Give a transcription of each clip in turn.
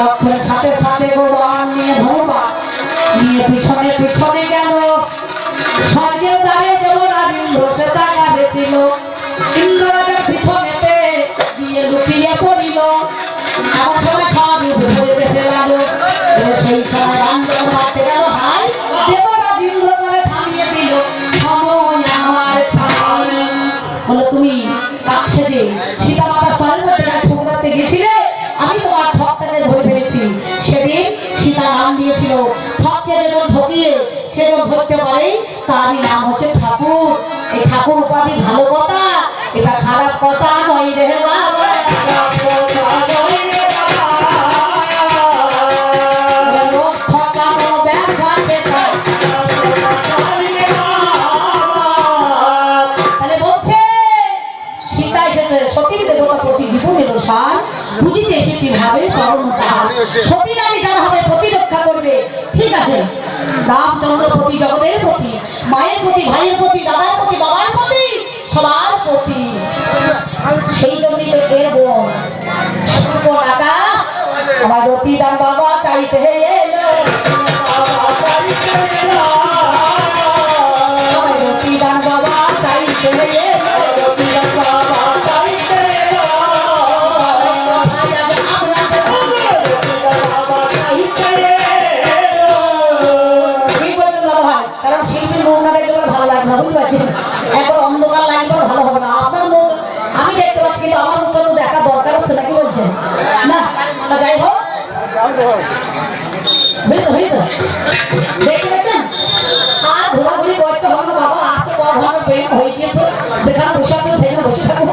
লক্ষ্যের সাথে সাথে রামচন্দ্র প্রতি জগতের প্রতি, মায়ের প্রতি, ভাইয়ের প্রতি, দাদার প্রতি, বাবার প্রতি, সবার প্রতি। সেই জন্যই তো এর বোন সুপর্ণাকা আমার রতিদার বাবা চাইতে এলো। পাচ্ছেন? আর ঘোরাঘুরি করতে হবে না, বাবা। আজকে বড় ধরনের প্রেম হয়ে গিয়েছে। যেখানে বসে আছে, সেখানে বসে থাকব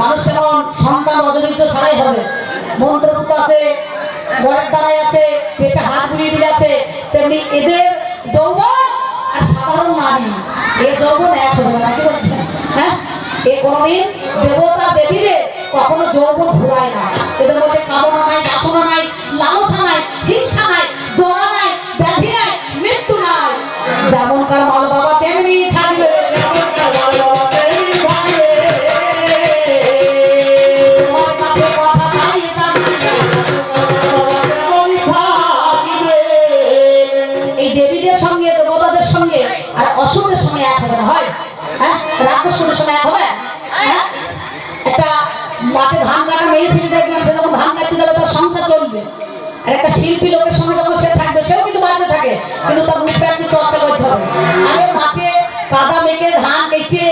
মানুষ কেমন সন্তান রজবীর্য ছাড়াই হবে। মন্ত্রমুখ আছে, বরের দ্বারাই আছে, পেটে হাত বুলিয়ে দিয়ে আছে। তেমনি এদের যৌবন আর সাধারণ নারী, এ যৌবন এক হবে না কি বলছেন? হ্যাঁ? এ কোনোদিন দেবতা দেবীদের কখনো যৌবন ঘুরায় না। এদের মধ্যে কামনা নাই, বাসনা নাই, লালসা নাই, হিংসা নাই জোড়া আর অসুরের এক হবে না, হয়? হ্যাঁ? রাক্ষসের সঙ্গে এক হবে? হ্যাঁ? একটা মাঠে ধান কাটা মেয়ে ছেলে দেখবে সে যখন ধান কাটতে যাবে, তার সংসার চলবে। আর একটা শিল্পী লোকের সঙ্গে যখন সে থাকবে, সেও কিন্তু বাড়িতে থাকে, কিন্তু তার মুখটা একটু চর্চা করতে হবে। আরে মাঠে কাদা মেঘে ধান কেটে,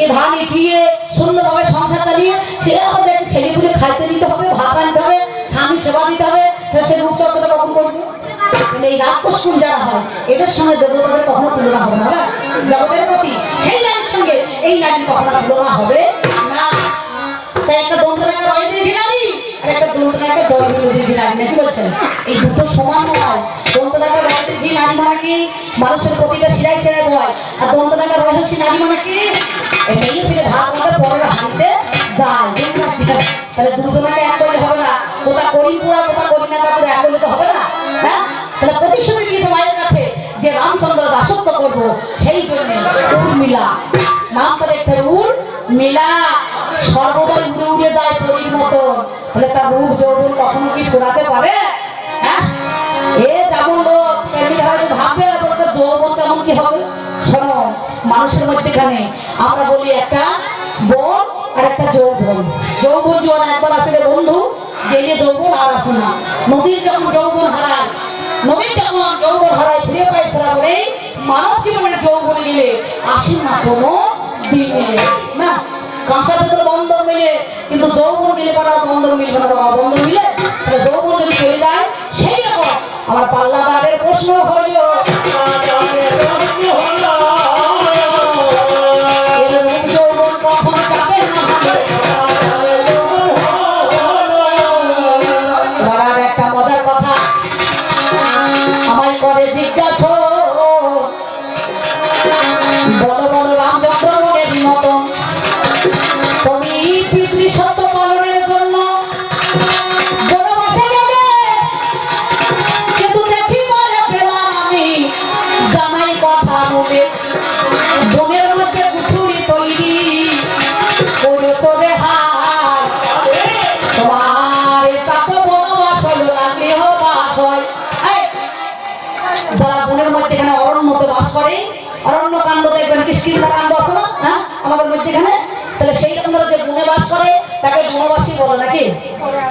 এ ধান ইটিয়ে সুন্দরভাবে সংসার চালিয়ে, সে আমাদের ছেলেগুলি খাইতে দিতে হবে, ভাত আনতে হবে স্বামী সেবা দিতে হবে যারা হয়, এদের সঙ্গে দেবতাদের কখনো তুলনা হবে না? জগতের প্রতি সেই নারীর সঙ্গে এই কখনো তুলনা হবে না। রয় রয় মানে মানুষের প্রতিটা শিরায় শিরায় বয়। আর দন্তনাকে রহস্য নারী মানে কি? মেয়ে ছেলে ভাত আমাদের যায়? তাহলে এক হবে না। করিনা কাপুর এক হবে না। করব। সেই জন্য উর্মিলা নামটা দেখতে হবে উর মিলা সর্বদাই উড়ে উড়ে যায় পরীর মতো। তাহলে তার রূপ যৌবন কখনো কি ঘোরাতে পারে? হ্যাঁ? এ যেমন যৌবন কেমন কি হবে? শোনো, মানুষের মধ্যেখানে আমরা বলি একটা বোন আর একটা যৌবন। যৌবন জীবন একবার আসলে বন্ধু, গেলে যৌবন আর আসে না। নদীর যখন যৌবন হারায়, নদীর যখন যৌবন হারায়, ফিরে সেরা করে মানব জীবনের যৌবন গেলে আসেন না কোনো দিনে না কাঁসা ভেতরে বন্ধ মিলে, কিন্তু যৌবন মিলে করা বন্ধ মিলবে না? বাবা বন্ধন মিলে? যৌবন যদি চলে যায়, সেই রকম আমার পাল্লাদারের প্রশ্ন হইল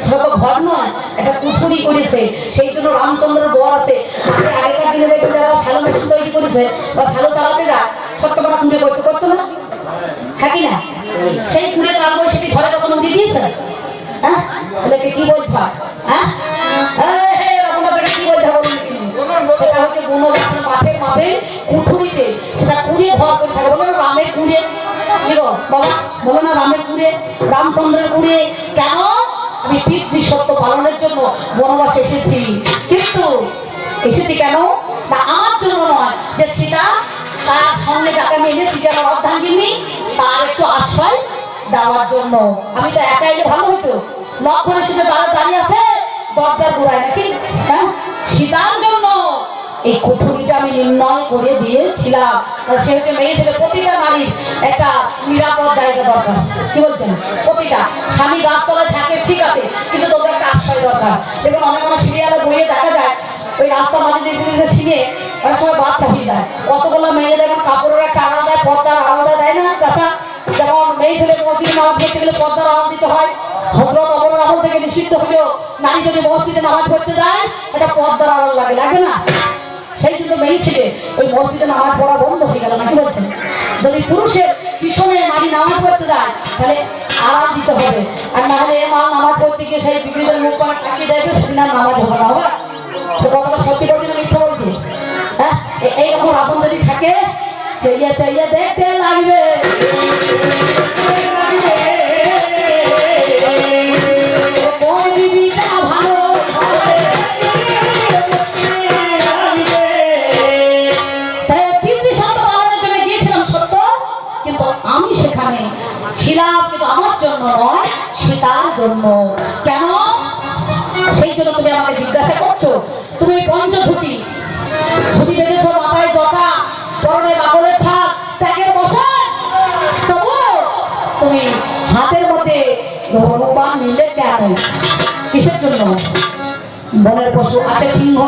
তো ঘর নয়, একটা কুঠুরি করেছে। সেই জন্য রামচন্দ্রের বর আছে। আগে আগেকার দিনে দেখবেন যারা শ্যালো মেশিন তৈরি করেছে, বা শ্যালো চালাতে যায়, ছোট্ট বড় কুড়ে করতে করতো না? হ্যাঁ কি না? সেই কুড়ে কাল বৈশাখী ঘরে কখনো উঠে দিয়েছে? হ্যাঁ? কি বলতে হয়? কি বলতে হবে কুড়িয়ে থাকে। রামের কুড়ে কি গো বাবা, বলো কেন আমি জন্য বনবাসে এসেছি? কিন্তু এসেছি কেন? জন্য নয়, যে তার সঙ্গে যাকে আমি এনেছি যে আমার অর্ধাঙ্গিনী তার একটু আশ্রয় দেওয়ার জন্য। আমি তো একা এলে ভালো হইতো লক্ষণ এসে দাঁড়া দাঁড়িয়ে আছে, দরজার গোড়ায় নাকি? হ্যাঁ? সীতার জন্য এই আমি নির্ণয় করে দিয়েছিলাম। মেয়ে ছেলে, প্রতিটা নারীর একটা নিরাপদ জায়গা দরকার। কি বলছেন? প্রতিটা। স্বামী গাছতলায় থাকে, ঠিক আছে, কিন্তু তোদের একটা আশ্রয় দরকার। দেখুন, অনেক অনেক সিরিয়ালে বইয়ে দেখা যায়, ওই রাস্তার মাঝে যে ছিনে অনেক সময় বাচ্চা হয়ে যায়। কতগুলো মেয়ে দেখুন, কাপড়ের একটা আলাদা দেয় পর্দার আলাদা দেয় না কাঁচা যেমন মেয়ে ছেলে মসজিদে নামাজ পড়তে গেলে পর্দার আলাদা দিতে হয়। হজরত অমর আমল থেকে নিষিদ্ধ হলেও নারী যদি মসজিদে নামাজ পড়তে যায় এটা পর্দার আড়াল লাগে লাগে না? সেই জন্য মেয়ে ছেলে ওই মসজিদে নামাজ পড়া বন্ধ হয়ে গেল, নাকি বলছেন? যদি পুরুষের পিছনে নারী নামাজ পড়তে যায়, তাহলে আড়াল দিতে হবে। আর না হলে মা নামাজ পড়তে গিয়ে সেই বিক্রিদের মুখ পাড়া টাকিয়ে দেবে, সেদিন আর নামাজ হবে না হবে তো কথাটা সত্যি বলছি না মিথ্যা বলছি? হ্যাঁ? এইরকম আপন যদি থাকে, চাইয়া চাইয়া দেখতে লাগবে। সীতার জন্য। কেন? সেই জন্য তুমি আমাকে জিজ্ঞাসা করছ। তুমি পঞ্চঝুটি ছুটি ছুটি বেঁধেছো মাথায় জটা, পরনে কাপড়ের ছাপ, ত্যাগের বসা তুমি হাতের মধ্যে ধনুবান নিলে কেন? কিসের জন্য? বনের পশু আছে সিংহ।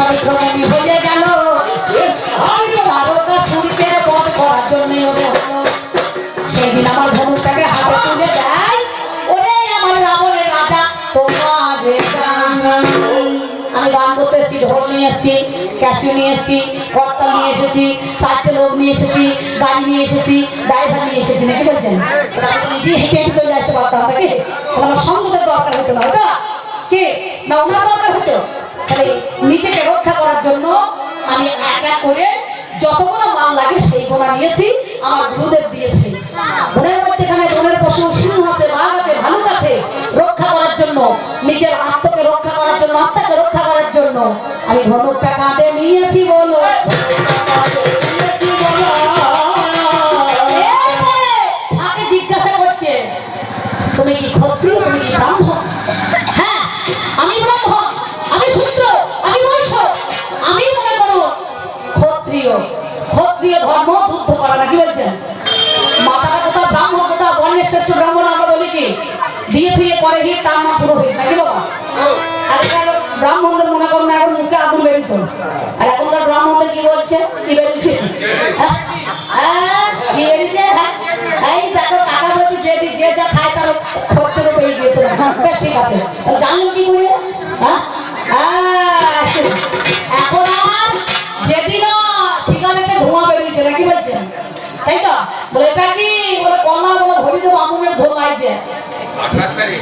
মুনি হয়ে গেল। বধ করার জন্য হলো। সেদিন আমার ধনুকটাকে হাতে তুলে দেয়। ওরে আমার রাবণের রাজা তোমার আমি গান করতে এসেছি ঢোল নিয়ে এসেছি ক্যাশিও নিয়ে এসেছি কর্তা নিয়ে এসেছি চারটে লোক নিয়ে এসেছি গাড়ি নিয়ে এসেছি ড্রাইভার নিয়ে এসেছি নাকি বলছেন? নিজে হেঁটে হেঁটে চলে আসতে পারতাম নাকি? আমার সঙ্গতের দরকার হতো না ওটা কে? না ওনার দরকার হতো? তাহলে নিজেকে রক্ষা করার জন্য আমি একা করে যতগুলো মাল লাগে সেই গোনা নিয়েছি, আমার গুরুদেব দিয়েছে। ওনার মধ্যেখানে বনের পশু সিংহ আছে, বাঘ আছে, ভালুক আছে, রক্ষা করার জন্য, নিজের আত্মকে রক্ষা করার জন্য, আত্মাকে রক্ষা করার জন্য আমি ধনুকটা কাঁধে নিয়েছি বেশ ঠিক আছে। জানলো কি করে হ্যাঁ? আহ, এখন সিগারেটে ধোঁয়া বেরিয়েছে নাকি বলছেন? তাই তো? বলে এটা কি? বলে কলা বলে ঘড়ি দেবো ঝোল লাগছে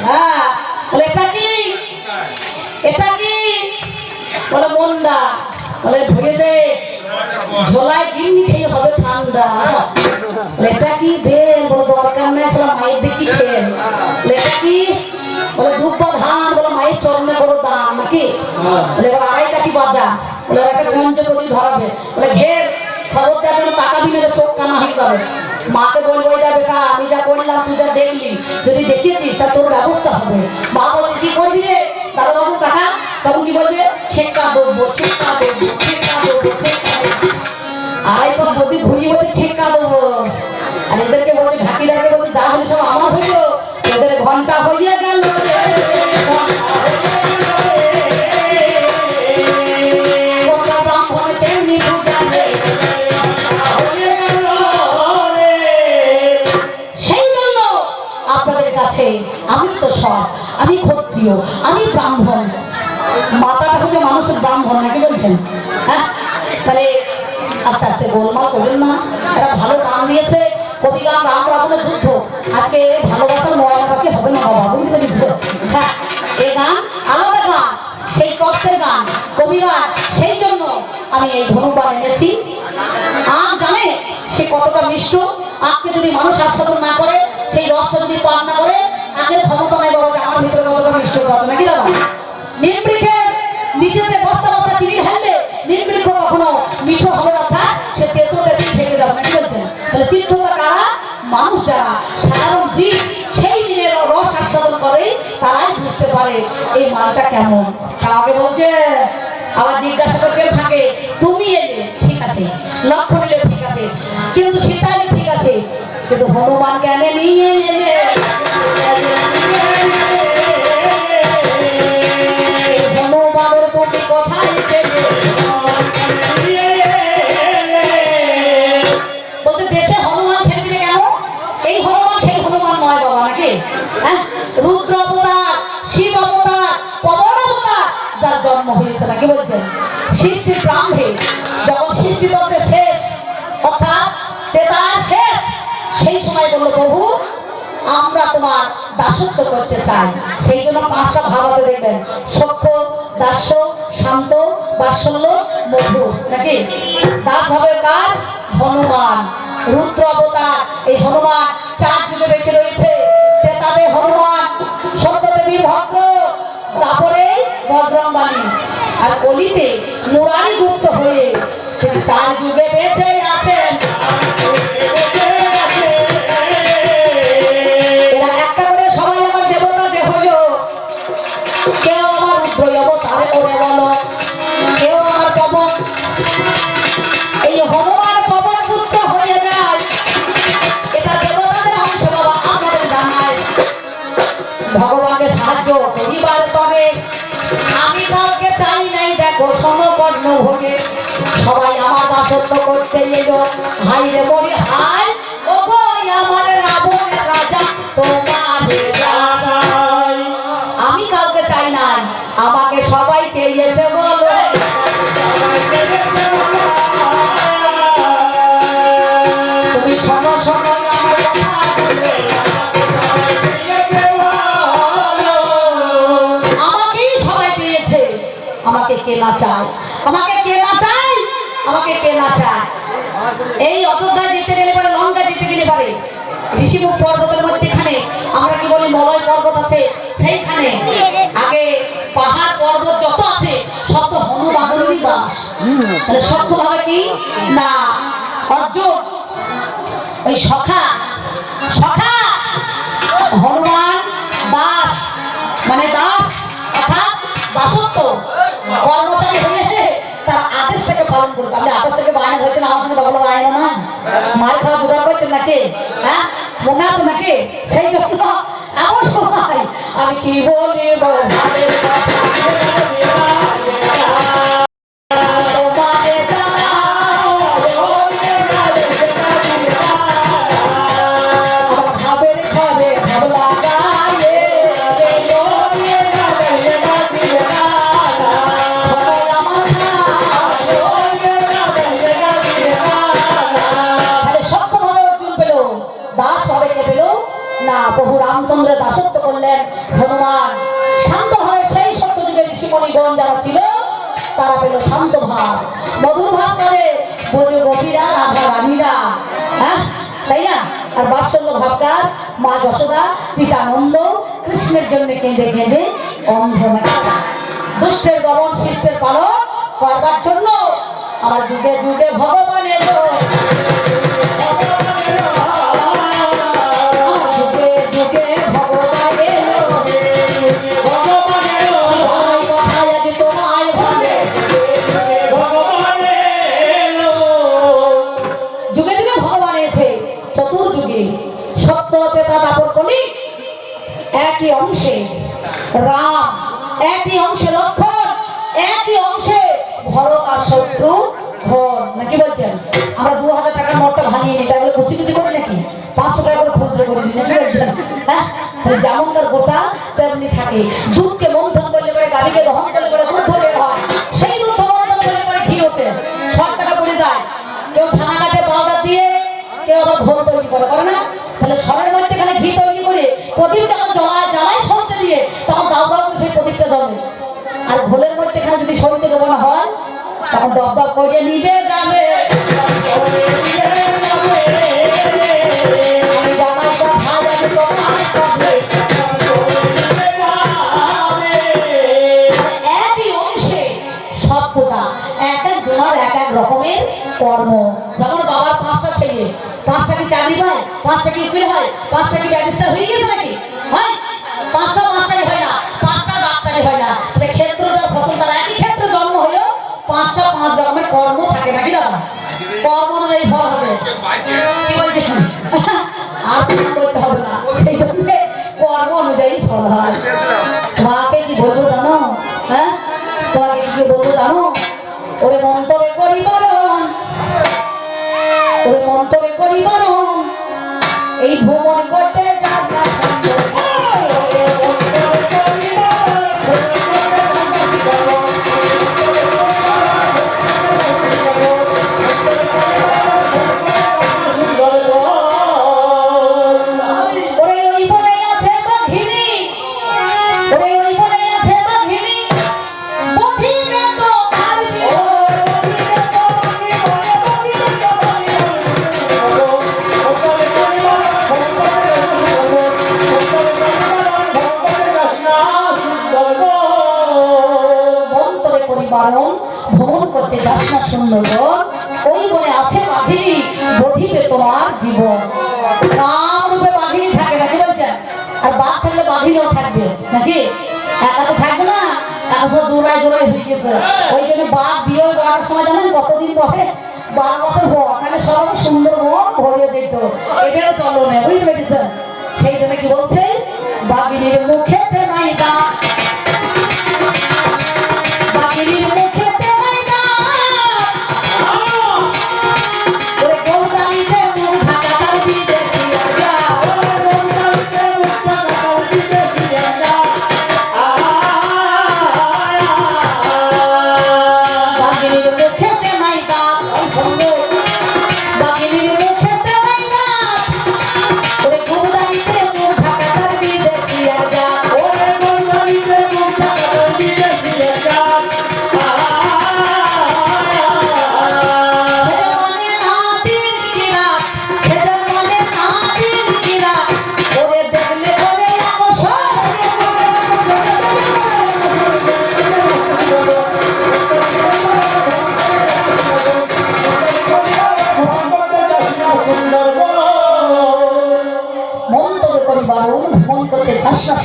হ্যাঁ। বলে এটা কি? এটা কি? বলে মন্ডা বলে ধরে দে। ঝোলায় গিন্নি খেয়ে হবে ঠান্ডা। এটা কি বেল মাকে বলব এটা আমি যা করলাম, তুই যা দেখলি, যদি দেখেছিস তা তোর ব্যবস্থা হবে। মা বলছে, কি করবি রে? দাদা বাবু টাকা তখন কি বলবে? ছেকা দেবো ছেকা দেবো ছেকা দেবো ছেকা দেবো আড়াই ঘুরিয়ে বলছে, ছেকা আমি ক্ষত্রিয়, আমি ব্রাহ্মণ। মাতাটা হচ্ছে মানুষের ব্রাহ্মণ, নাকি বলছেন? হ্যাঁ? তাহলে আস্তে আস্তে গোলমাল করবেন না। একটা ভালো গান দিয়েছে। কবি গান রাম রাবণের যুদ্ধ। আজকে ভালোবাসার পাখি হবে না বাবা? বুঝতে পেরেছ? হ্যাঁ এই গান আলাদা গান, সেই তত্ত্বের গান। কবি গান সেই জন্য আমি এই ধনুবান এনেছি। আম জানে সে কতটা মিষ্ট? আজকে যদি মানুষ আস্বাদন না করে, সেই রসটা যদি পান না করে আখের ক্ষমতা নাই বাবা আমার ভিতরে কতটা মিষ্ট আছে, নাকি দাদা? নিমবৃক্ষের নিচেতে বস্তা বস্তা চিনি ঢাললে নিমবৃক্ষ কখনো মিঠো হবে না, তা সে তেতোতে থেকে যাবে নাকি বলছেন তাহলে তীর্থতা কারা? মানুষ যারা সাধারণ জীব, সেই নিমের রস আস্বাদন করে, তারাই বুঝতে পারে এই মালটা কেমন। কাউকে বলছে, আবার জিজ্ঞাসা করতে থাকে তুমি এলে, ঠিক আছে, লক্ষ্য নিলে ঠিক আছে, কিন্তু সীতা ঠিক আছে, কিন্তু হনুমান কেন নিয়ে এলে? জন্ম হয়েছে নাকি বলছেন সৃষ্টির প্রাম্ভে যখন সৃষ্টিতন্ত্রের শেষ, অর্থাৎ তেতার শেষ, সেই সময় বলল, প্রভু, আমরা তোমার দাসত্ব করতে চাই। সেই জন্য পাঁচটা ভাব আছে, দেখবেন। সক্ষ দাস্য, শান্ত, বাৎসল্য মধু নাকি? দাস হবে কার? হনুমান। রুদ্র অবতার, এই হনুমান চার যুগে বেঁচে রয়েছে। তেতাতে হনুমান সত্যদেবী ভদ্র তারপরে বজরংবালী আর কলিতে মুরারি গুপ্ত হয়ে চার যুগে বেঁচে আছেন সবাই আমার দাসত্ব করতে এলো হাই রে বলি হাই ও আমার রাবণের রাজা। এই অযোধ্যায় যেতে গেলে লঙ্কা যেতে গেলে পারে। ঋষিমুখ পর্বতের মধ্যেখানে, আমরা কি বলি, মলয় পর্বত আছে সেইখানে। আগে পাহাড় পর্বত যত আছে, সব তো বাস। তাহলে কি? না, অর্জুন, ওই সখা সখা, হনুমান, দাস মানে দাস, অর্থাৎ দাসত্ব, কর্মচারী আদেশটাকে করছে আপনি আদেশ থেকে বায়না হয়েছেন আমার সঙ্গে বাবা বায়না না? মার খাওয়া জোগাড় করছেন নাকি? হ্যাঁ? মনে আছে নাকি? সেই জন্য এমন সময় আমি কি বলিব? ভাবের রাম। একই অংশে লক্ষণ, একই অংশে ভরত আর শত্রু ঘর নাকি বলছেন? আমরা দু হাজার টাকার নোটটা ভাঙিয়ে নিই, তাহলে কুচি কুচি করে নাকি? পাঁচশো টাকা করে খুচরো করে দিই, নাকি বলছেন? হ্যাঁ? গোটা, তেমনি থাকে। দুধকে মন্থন করলে পরে গাড়িকে দহন সরিতে হয়, তখন দপ করে নিবে যাবে। পাঁচটা ছেলে, পাঁচটা কি চাকরি পায়? পাঁচটা কি উকিল হয়? পাঁচটা কি ব্যারিস্টার হয়ে গেছে নাকি? গেছে ওই জন্য বাঘ বিয়ে করার সময় জানেন কতদিন পরে? বারো বছর তাহলে সব সুন্দর মন ভরে যেত এটাও চলো না বুঝতে পেরেছেন? সেই জন্য কি বলছে, বাঘিনীর মুখেতে নাই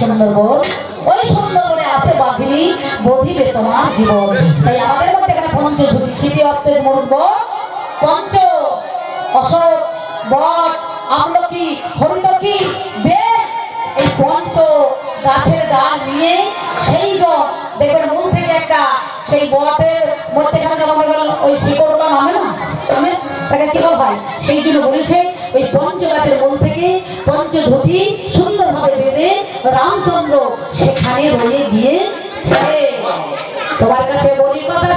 সুন্দরবন। ওই সুন্দরবনে আছে বাঘিনী বধিবে তোমার জীবন। তাই আমাদের মধ্যে এখানে পঞ্চ খিতি অর্থের মরুব পঞ্চ অশোক বট, আমলকি, হরিতকি এই পঞ্চ গাছের ডাল নিয়ে সেই জন, দেখবেন মূল থেকে একটা সেই বটের মধ্যেখানে যখন দেখবেন ওই শিকড়গুলো নামে না, নামে, তাকে কি বলা হয়? সেই জন্য বলেছে, ওই পঞ্চ গাছের মূল থেকে পঞ্চ ধুতি সুন্দরভাবে বেঁধে রামচন্দ্র সেখানে রয়ে গিয়েছে। তোমার কাছে বলি কথা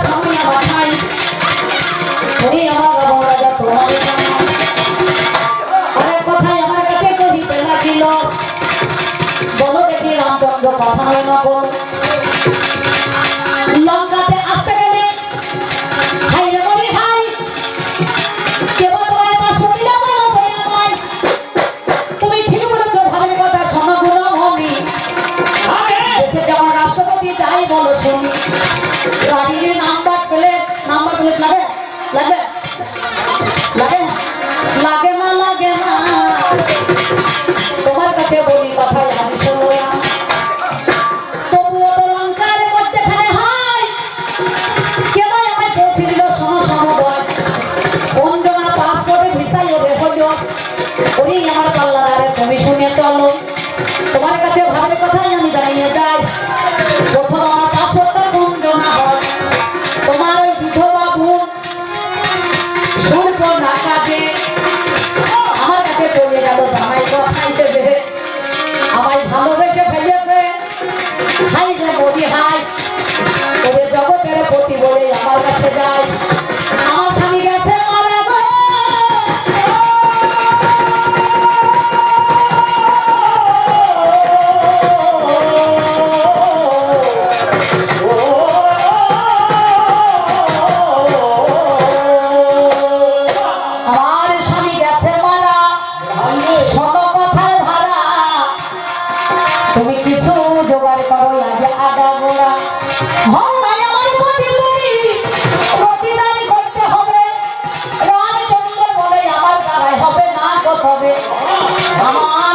আমার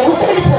Eu gostaria de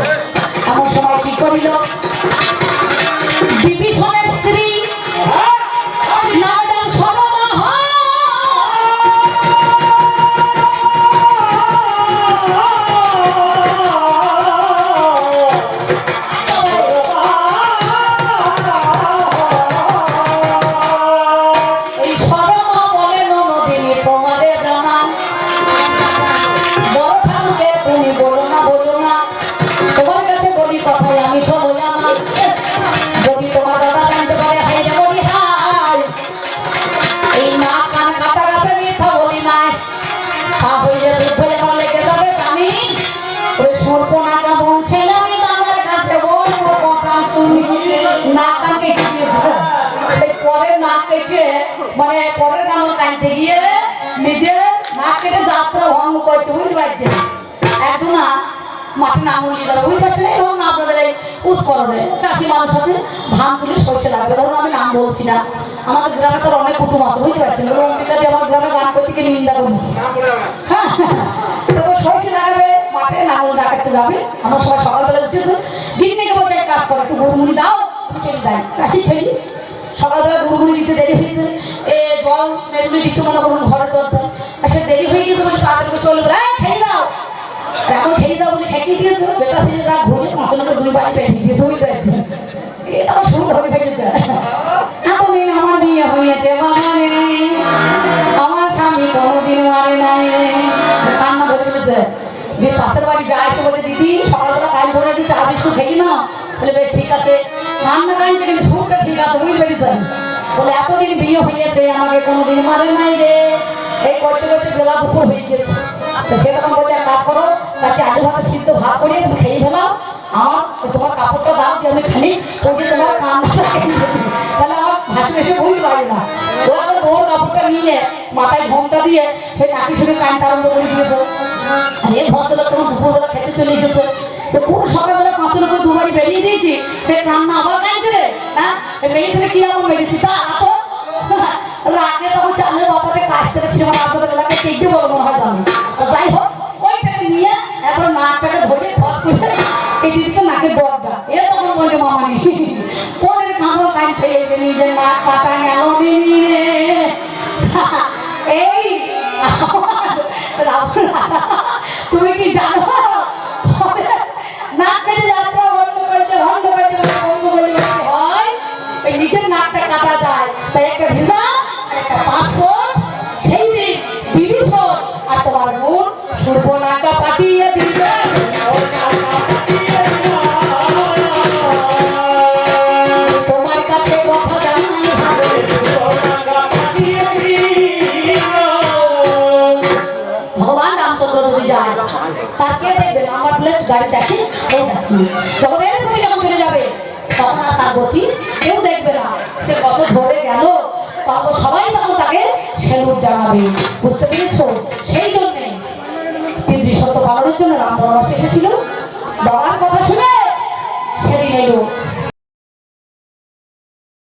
যাত্রা ভঙ্গ করছে বুঝতে পারছেন একজনা মাঠে নাঙল নিয়ে যাবে বুঝতে পারছেন এই ধরুন আপনাদের এই উৎকরণে। চাষি মানুষ আছে, ধান তুলে সর্ষে লাগবে, ধরুন আমি নাম বলছি না। আমাদের গ্রামে তো অনেক কুটুম আছে, বুঝতে পারছেন? এবং আমার গ্রামে গান করতে গিয়ে নিন্দা করেছি। হ্যাঁ। তো সর্ষে লাগাবে, মাঠে নাঙল ডাকাতে যাবে, আমরা সবাই সকালবেলা উঠেছে গিন্নিকে বলছে কাজ করো, একটু গরুমুড়ি দাও আমি চলে যাই চাষি ছেলে, সকালবেলা গরুমুড়ি দিতে দেরি হয়েছে। এ জল মেরুলি দিচ্ছে মনে করুন, ঘরের দরজা সে দেরি হয়ে গেছে বলে তাড়াতাড়ি করে চলে বলে "এই, খেয়ে দাও এখন খেয়ে দাও বলে খেয়ে দিয়েছে। বেটা ছেলেরা ঘুরে পাঁচজনকে দুই বাড়ি পেয়ে দিয়েছে বুঝতে পারছেন এটা আমার সুন্দর হয়ে ফেলেছে। এতদিন আমার বিয়ে হয়েছে রে আমার স্বামী কোনোদিন মারে নাই। রে কান্না ধরে ফেলেছে দিয়ে পাশের বাড়ি যায় এসে বলছে দিদি সকালবেলা কাজ ধরে একটু চা বিস্কুট খেলি না বলে বেশ ঠিক আছে। রান্না কাঁদছে কিন্তু সুরটা ঠিক আছে বুঝতে পেরেছেন? বলে এতদিন বিয়ে হয়েছে আমাকে কোনোদিন মারে নাই রে। এই করতে করতে বেলা দুপুর হয়ে গেছে তো সে তখন বলছে কাজ করো, চারটে আলু ভাত সিদ্ধ ভাত করিয়ে তুমি খেয়ে ফেলাও আমার তোমার কাপড়টা দাও, দিয়ে আমি খালি যে তোমার কান্নাটা তাহলে আমার ভাসি এসে বুঝতে পারি না। ও আমার বউর কাপড়টা নিয়ে মাথায় ঘোমটা দিয়ে সে নাকি শুনে কানতে আরম্ভ করে দিয়েছে। আর এই ভদ্রলোক তখন দুপুরবেলা খেতে চলে এসেছে। তো কোন সকালবেলা পাঁচের উপরে দুবারই বেরিয়ে দিয়েছি। সে কান্না আবার কাঁদছে রে হ্যাঁ? ছেলে কি এমন মেরেছি তো রাগে তখন চালের মাথাতে কাজতে ছিল মানে আপনাদের এলাকায় কেটে বড় মনে হয় জানি যাই হোক, ওইটাকে নিয়ে একবার নাকটাকে ধরে ফস করে কেটে দিতে নাকের ডগটা এ তখন বলছে মামানি পরের কামড় কান খেয়ে এসে নিজের নাক কাটা গেল এই তুমি কি জানো? নাক কেটে যাত্রা বন্ধ করতে বন্ধ করতে, বন্ধ ওই নিচের নাকটা কাটা যায়, তাই একটা ভিসা গাড়ি দেখে ও দেখে। যখন তুমি যখন চলে যাবে, তখন আর তার গতি কেউ দেখবে না। সে কত ধরে গেল, তারপর সবাই তখন তাকে সেলুট জানাবে। বুঝতে পেরেছ? সে